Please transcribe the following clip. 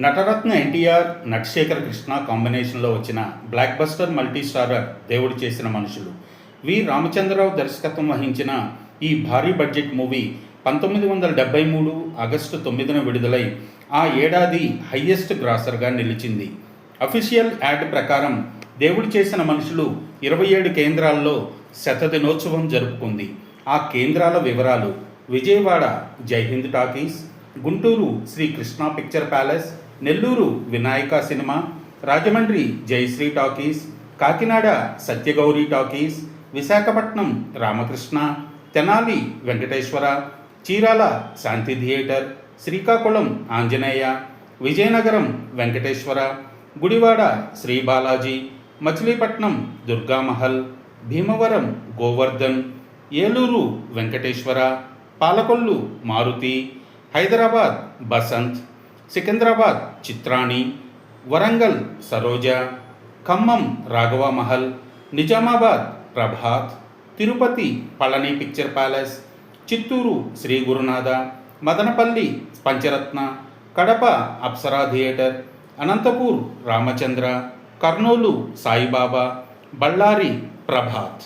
నటరత్న ఎన్టీఆర్ నటశేఖర్ కృష్ణ కాంబినేషన్లో వచ్చిన block buster multi starrer దేవుడు చేసిన మనుషులు. వి. రామచంద్రరావు దర్శకత్వం వహించిన ఈ భారీ బడ్జెట్ మూవీ పంతొమ్మిది వందల డెబ్బై మూడు ఆగస్టు తొమ్మిదిన విడుదలై ఆ ఏడాది హయ్యెస్ట్ గ్రాసర్గా నిలిచింది. అఫీషియల్ యాడ్ ప్రకారం దేవుడు చేసిన మనుషులు ఇరవై ఏడు కేంద్రాల్లో శతదినోత్సవం జరుపుకుంది. ఆ కేంద్రాల వివరాలు Vijayawada Jaihind talkies Guntur Shri Krishna picture palace Nellore Vinayaka cinema Rajahmundry Jayasri talkies Kakinada Satyagowri talkies Visakhapatnam Ramakrishna Tenali Venkateswara Chirala Shanti theatre Srikakulam Anjaneya Vizianagaram Venkateswara Gudivada Shri Balaji Machilipatnam Durgamahal Bhimavaram Govardhan Eluru Venkateswara Palakollu Maruti Hyderabad Basant Secunderabad Chitrani Warangal Saroja Khammam Raghava Mahal Nizamabad Prabhat Tirupati Palani picture palace Chittoor Shri Gurunatha Madanapalle Pancharatna Kadapa Apsara theatre Anantapur Ramachandra Kurnool Saibaba Bellary Prabhat.